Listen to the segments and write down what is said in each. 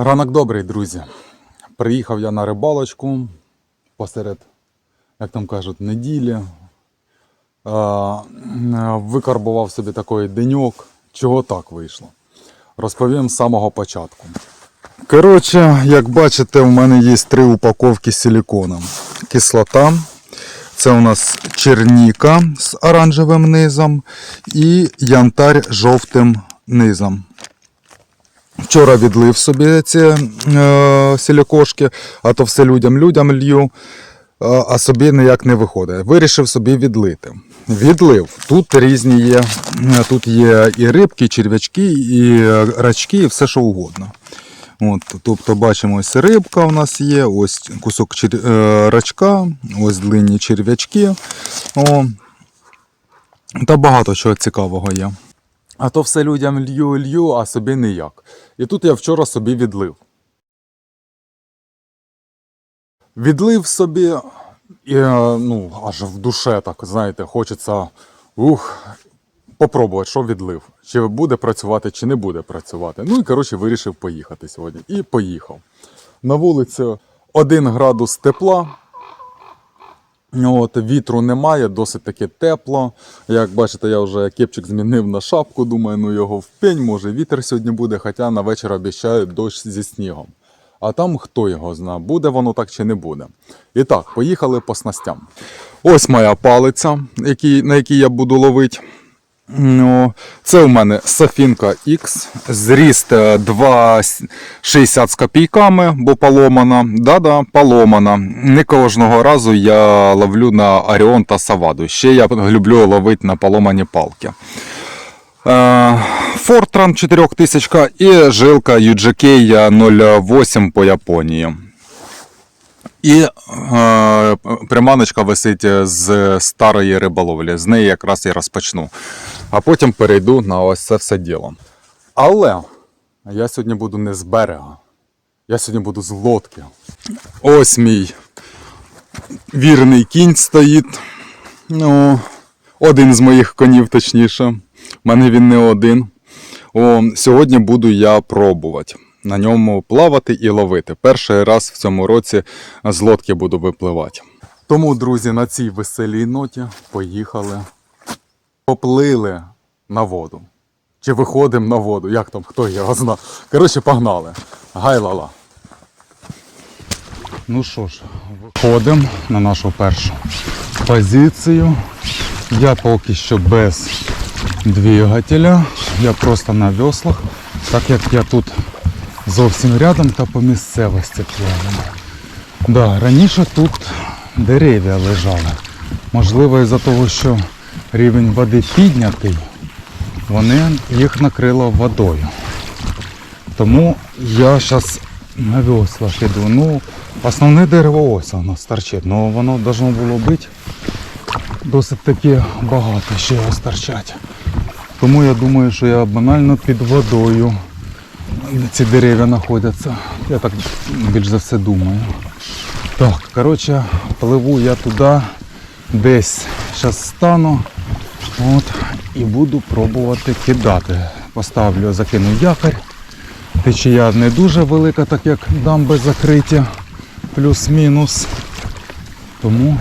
Ранок добрий, друзі. Приїхав я на рибалочку посеред, як там кажуть, неділі. Викарбував собі такий деньок. Чого так вийшло? Розповім з самого початку. Коротше, як бачите, в мене є три упаковки з силіконом. Кислота. Це у нас черніка з оранжевим низом і янтарь жовтим низом. Вчора відлив собі ці е, сілікошки, а то все людям людям лью, а собі ніяк не виходить. Вирішив собі відлити. Відлив. Тут різні є. Тут є і рибки, і черв'ячки, і рачки, і все що угодно. От, тобто бачимо, ось рибка у нас є, ось кусок чер... е, рачка, ось длинні черв'ячки. О, та багато чого цікавого є. А то все людям лью лью, а собі ніяк. І тут я вчора собі відлив. Відлив собі, і, е, ну, аж в душе так, знаєте, хочеться ух, попробувати, що відлив. Чи буде працювати, чи не буде працювати. Ну і коротше вирішив поїхати сьогодні. І поїхав. На вулиці 1 градус тепла. От, вітру немає, досить таки тепло. Як бачите, я вже кепчик змінив на шапку. Думаю, ну його в пень, може вітер сьогодні буде, хоча на вечір обіцяють дощ зі снігом. А там хто його зна, буде воно так чи не буде. І так, поїхали по снастям. Ось моя палиця, на якій я буду ловити. Ну, Це у мене Софінка X, зріст е, 2,60 з копійками, бо поломана. Да-да, поломана. Не кожного разу я ловлю на Оріон та Саваду. Ще я люблю ловити на поломані палки. Е, Фортран 4000 і жилка UGK 08 по Японії. І е, приманочка висить з старої риболовлі. З неї якраз і розпочну. А потім перейду на ось це все діло. Але я сьогодні буду не з берега. Я сьогодні буду з лодки. Ось мій вірний кінь стоїть. Ну, один з моїх конів, точніше. У мене він не один. О, сьогодні буду я пробувати на ньому плавати і ловити. Перший раз в цьому році з лодки буду випливати. Тому, друзі, на цій веселій ноті поїхали. Поплили на воду. Чи виходимо на воду, як там, хто його зна. Коротше, погнали. Гай-лала. Ну що ж, виходимо на нашу першу позицію. Я поки що без двигателя. Я просто на веслах, так як я тут зовсім рядом та по місцевості плаваю. Да, раніше тут дерев'я лежали. Можливо, із-за того, що рівень води піднятий, вони їх накрило водою. Тому я зараз на веслах іду. Ну, основне дерево ось воно старчить, але воно должно було бути досить таки багато ще його старчать. Тому я думаю, що я банально під водою ці дерев'я знаходяться. Я так більш за все думаю. Так, коротше, пливу я туди, десь зараз стану. От, і буду пробувати кидати. Поставлю, закину якорь. Течія не дуже велика, так як дамби закриті, плюс-мінус. Тому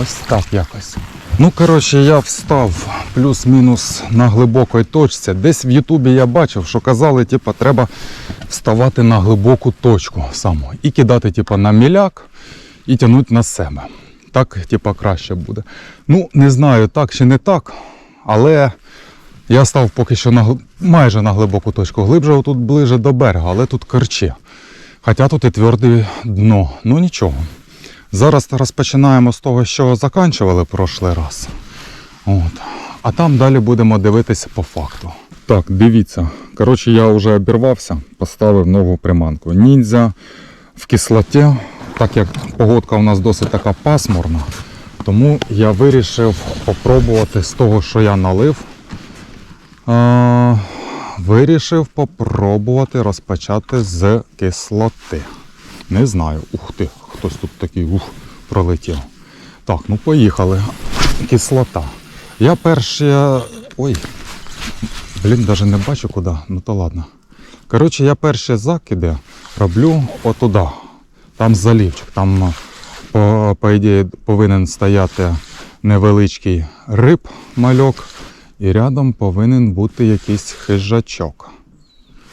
ось так якось. Ну, коротше, я встав плюс-мінус на глибокій точці. Десь в Ютубі я бачив, що казали, типу, треба вставати на глибоку точку саму і кидати, типу, на міляк і тягнути на себе. Так, типу, краще буде. Ну, не знаю, так чи не так, але я став поки що на, майже на глибоку точку. Глибже отут ближе до берега, але тут корче. Хоча тут і тверде дно. Ну нічого. Зараз розпочинаємо з того, що заканчували прошлий раз. От. А там далі будемо дивитися по факту. Так, дивіться. Коротше, я вже обірвався, поставив нову приманку. Ніндзя в кислоті, так як погодка у нас досить така пасмурна, тому я вирішив попробувати з того, що я налив. Вирішив попробувати розпочати з кислоти. Не знаю. Ух ти, хтось тут такий ух, пролетів. Так, ну поїхали. Кислота. Я перше. Ой. Блін, навіть не бачу куди. Ну то ладно. Коротше, я перші закиди роблю отуда. Там залівчик. Там, е, по, по ідеї, повинен стояти невеличкий риб мальок, і рядом повинен бути якийсь хижачок.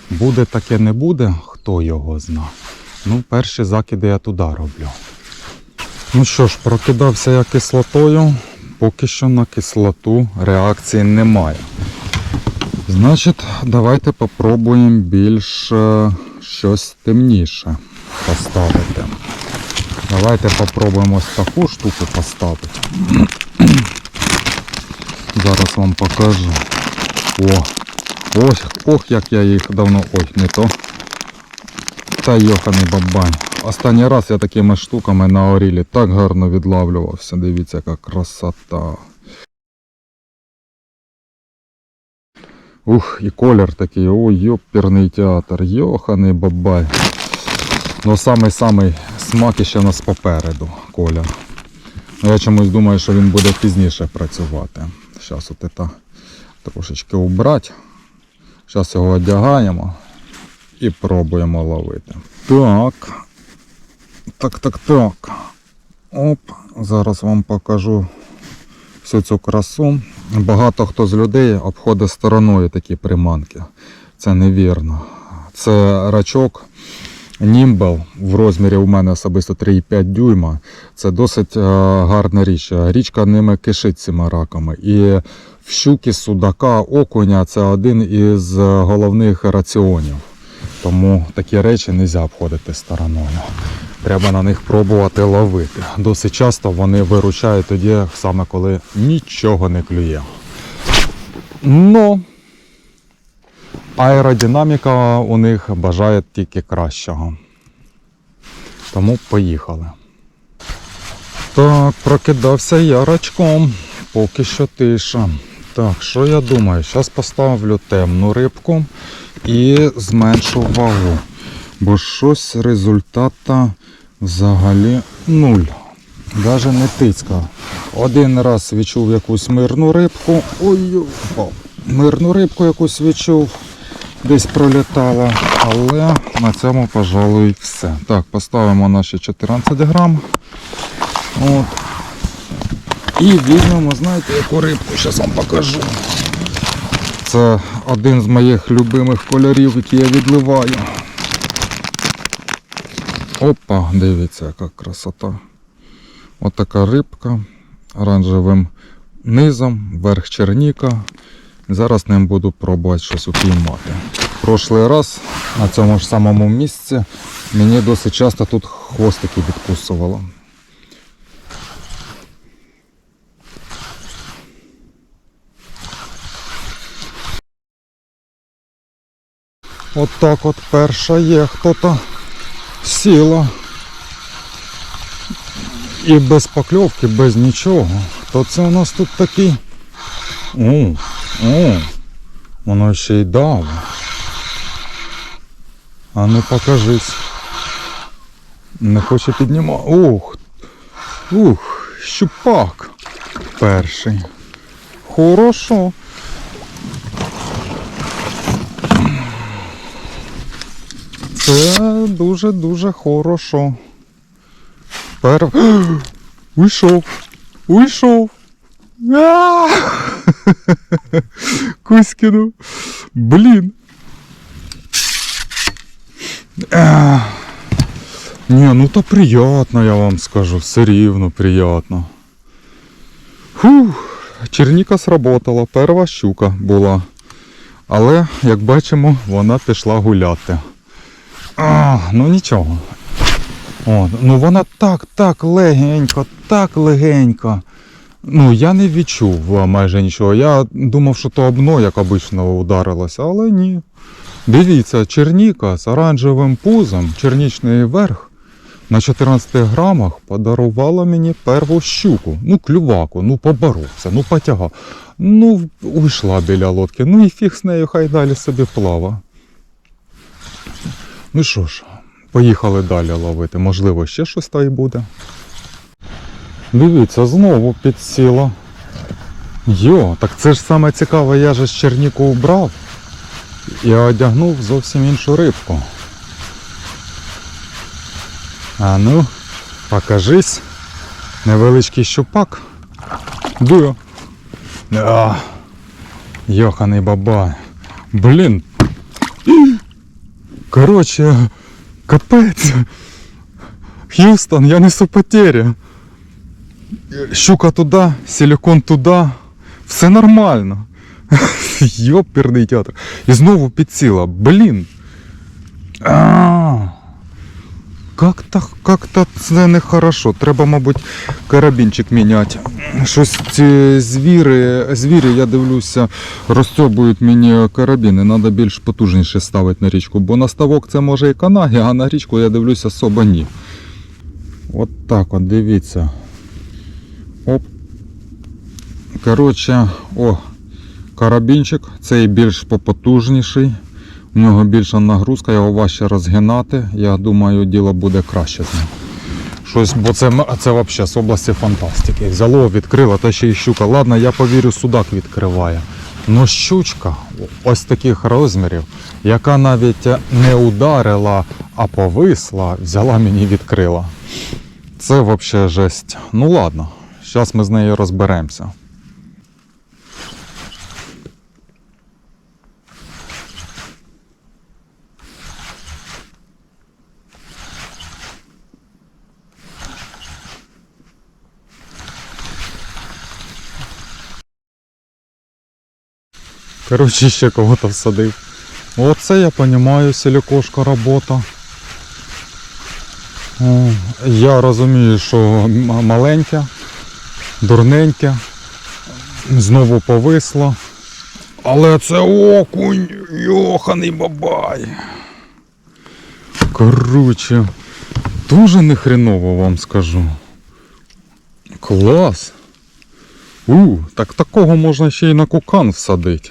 Буде таке не буде, хто його зна. Ну, перші закиди я туди роблю. Ну що ж, прокидався я кислотою. Поки що на кислоту реакції немає. Значить, давайте попробуємо більш щось темніше поставити. Давайте попробуємо ось таку штуку поставити. Зараз вам покажу. О, ось, ох, як я їх давно. Ой, не то. Та йоханий бабань. Останній раз я такими штуками на орілі так гарно відлавлювався. Дивіться, яка красота. Ух, і колір такий, ой, йоперний театр, йоханий бабай. Ну самий-самий смак іще у нас попереду колір. Ну, я чомусь думаю, що він буде пізніше працювати. Зараз от це трошечки убрати. Зараз його одягаємо і пробуємо ловити. Так. Так, так, так. Оп, зараз вам покажу всю цю красу. Багато хто з людей обходить стороною такі приманки. Це невірно. Це рачок Німбел в розмірі у мене особисто 3,5 дюйма. Це досить е, гарна річ. Річка ними кишить цими раками. І в щуки, судака, окуня це один із головних раціонів. Тому такі речі не можна обходити стороною. Треба на них пробувати ловити. Досить часто вони виручають тоді, саме коли нічого не клює. Ну, аеродинаміка у них бажає тільки кращого. Тому поїхали. Так, прокидався я рачком. Поки що тиша. Так, що я думаю? Зараз поставлю темну рибку і зменшу вагу. Бо щось результата взагалі нуль. Даже не тицька. Один раз відчув якусь мирну рибку. Ой. Мирну рибку якусь відчув. Десь пролітала. Але на цьому, пожалуй, все. Так, поставимо наші 14 грам. От. І візьмемо, знаєте, яку рибку, зараз вам покажу. Це один з моїх любимих кольорів, які я відливаю. Опа, дивіться, яка красота. От рибка оранжевим низом, верх черніка. Зараз ним буду пробувати щось упіймати. Прошлий раз на цьому ж самому місці мені досить часто тут хвостики відкусувало. От от перша є хто-то сіла. І без покльовки, без нічого. То це у нас тут такий. О, о, воно ще й дало. А ну покажись. Не хоче піднімати. Ух. Ух, щупак. Перший. Хорошо. Це дуже-дуже хорошо. Пер... Уйшов. Уйшов. А! Кузькину. Блін. А. Не, ну то приятно, я вам скажу. Все рівно приятно. Фух, черніка сработала, перша щука була. Але, як бачимо, вона пішла гуляти. А, ну нічого. О, ну вона так, так легенько, так легенько. Ну, я не відчув майже нічого. Я думав, що то обно, як обично, ударилося, але ні. Дивіться, черніка з оранжевим пузом, чернічний верх на 14 грамах подарувала мені перву щуку. Ну, клюваку, ну поборовся, ну потягав. Ну, уйшла біля лодки. Ну і фіг з нею, хай далі собі плава. Ну що ж, поїхали далі ловити. Можливо, ще щось та й буде. Дивіться, знову підсіла. Йо, так це ж саме цікаве, я же з черніку убрав і одягнув зовсім іншу рибку. А ну, покажись. Невеличкий щупак. Дує. А, йоханий бабай. Блін. Короче, капець. Х'юстон, я несу потері. Щука туди, силикон туди. Все нормально. Йоперний театр. І знову підсіла. Блін. Как-то, как-то це нехорошо. Треба, мабуть, карабінчик міняти. Щось ці звіри, звірі, я дивлюся, розцьобують мені карабіни. Треба більш потужніше ставити на річку. Бо на ставок це може і канаги, а на річку я дивлюся особо ні. От так от, дивіться. Оп. Коротше, о, карабінчик, цей більш попотужніший. У нього більша нагрузка, його важче розгинати. Я думаю, діло буде краще з ним. Щось, бо це, це взагалі з області фантастики. Взяло, відкрило, та ще й щука. Ладно, я повірю, судак відкриває. Ну щучка ось таких розмірів, яка навіть не ударила, а повисла, взяла мені відкрила. Це взагалі жесть. Ну ладно, зараз ми з нею розберемося. Коротше, ще кого-то всадив. Оце я розумію, силікошка робота. Я розумію, що м- маленьке, дурненьке, знову повисло. Але це окунь, йоханий бабай. Коротше, дуже нехреново вам скажу. Клас. У, так такого можна ще й на кукан всадити.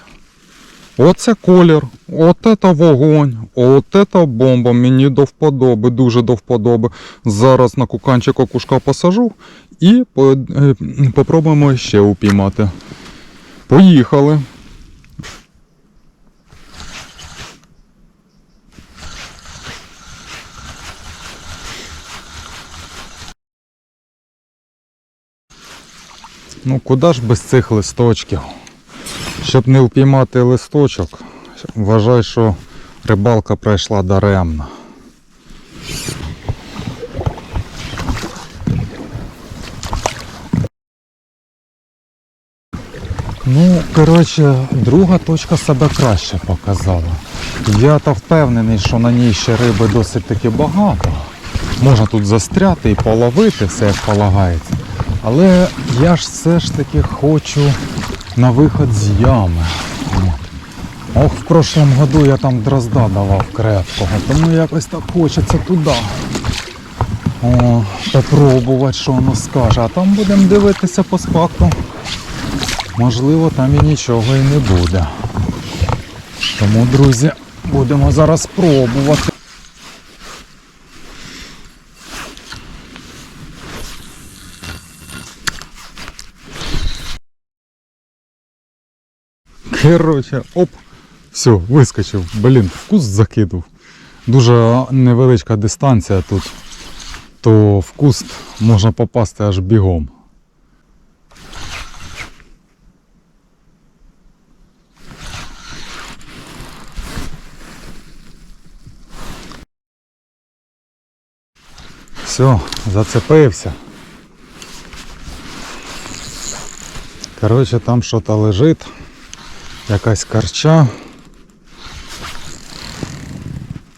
Оце колір, от це вогонь, от це бомба. Мені до вподоби, дуже до вподоби. Зараз на куканчик окушка посажу і е, попробуємо ще упіймати. Поїхали. Ну куди ж без цих листочків? Щоб не впіймати листочок, вважай, що рибалка пройшла даремно. Ну, коротше, друга точка себе краще показала. Я та впевнений, що на ній ще риби досить таки багато. Можна тут застряти і половити все як полагається. Але я ж все ж таки хочу на виход з ями. Ох, в прошлом году я там дрозда давав крепкого, тому якось так хочеться туди. О, попробувати, що воно скаже. А там будемо дивитися по спакту. Можливо, там і нічого і не буде. Тому, друзі, будемо зараз пробувати. Короче, оп, все, вискочив. Блін, в куст закинув. Дуже невеличка дистанція тут, то в куст можна попасти аж бігом. Все, зацепився. Коротше, там щось лежить якась карча.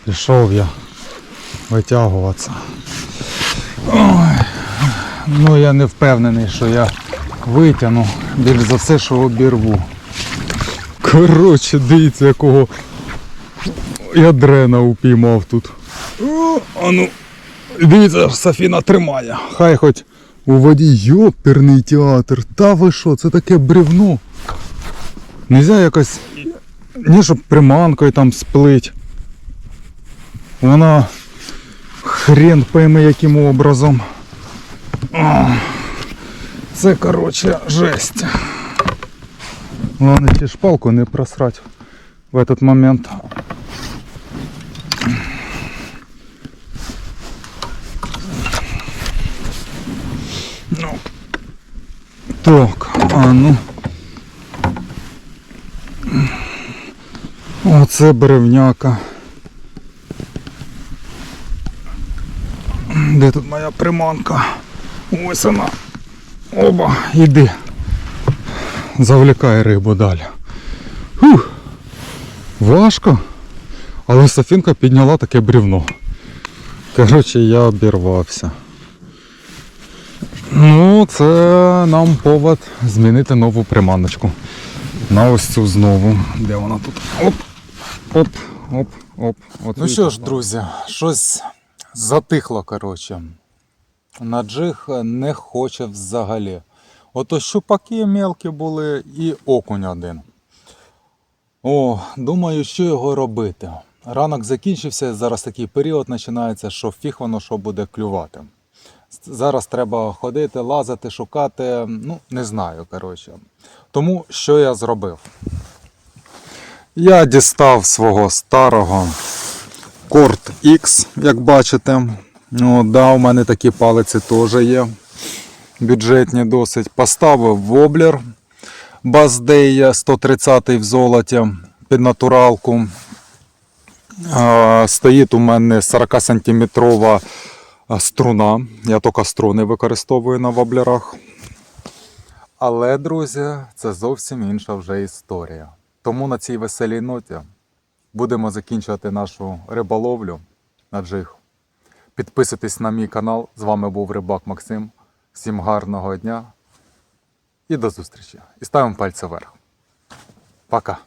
Пішов я витягуватися. Ой. Ну я не впевнений, що я витягну. Більш за все, що обірву. Коротше, дивіться, якого я дрена упіймав тут. О, а ну, дивіться, Софіна тримає. Хай хоч у воді йоперний театр. Та ви що, це таке бревно. Нельзя якось... не щоб приманкою там сплить. Вона хрен пойми яким образом. Це короче жесть. Главное, ті шпалку не просрать в этот момент. Ну. Так, а ну. Оце бревняка. Де тут моя приманка? Ось вона. Оба, іди. Завлікай рибу далі. Фух. Важко. Але Софінка підняла таке брівно. Коротше, я обірвався. Ну, це нам повод змінити нову приманочку. На ось цю знову. Де вона тут? Оп, оп, оп, оп. От ну що ж, друзі, щось затихло, коротше. На джиг не хоче взагалі. Ото щупаки мелкі були і окунь один. О, думаю, що його робити. Ранок закінчився, зараз такий період починається, що фіг воно що буде клювати. Зараз треба ходити, лазити, шукати. Ну, не знаю, коротше. Тому що я зробив? Я дістав свого старого Корт X, як бачите. Ну, да, у мене такі палиці теж є. Бюджетні досить. Поставив воблер Баздей 130 в золоті під натуралку. Стоїть у мене 40 сантиметрова струна. Я тільки струни використовую на воблерах. Але, друзі, це зовсім інша вже історія. Тому на цій веселій ноті будемо закінчувати нашу риболовлю на джиг. Підписуйтесь на мій канал. З вами був Рибак Максим. Всім гарного дня і до зустрічі. І ставимо пальці вверх. Пока.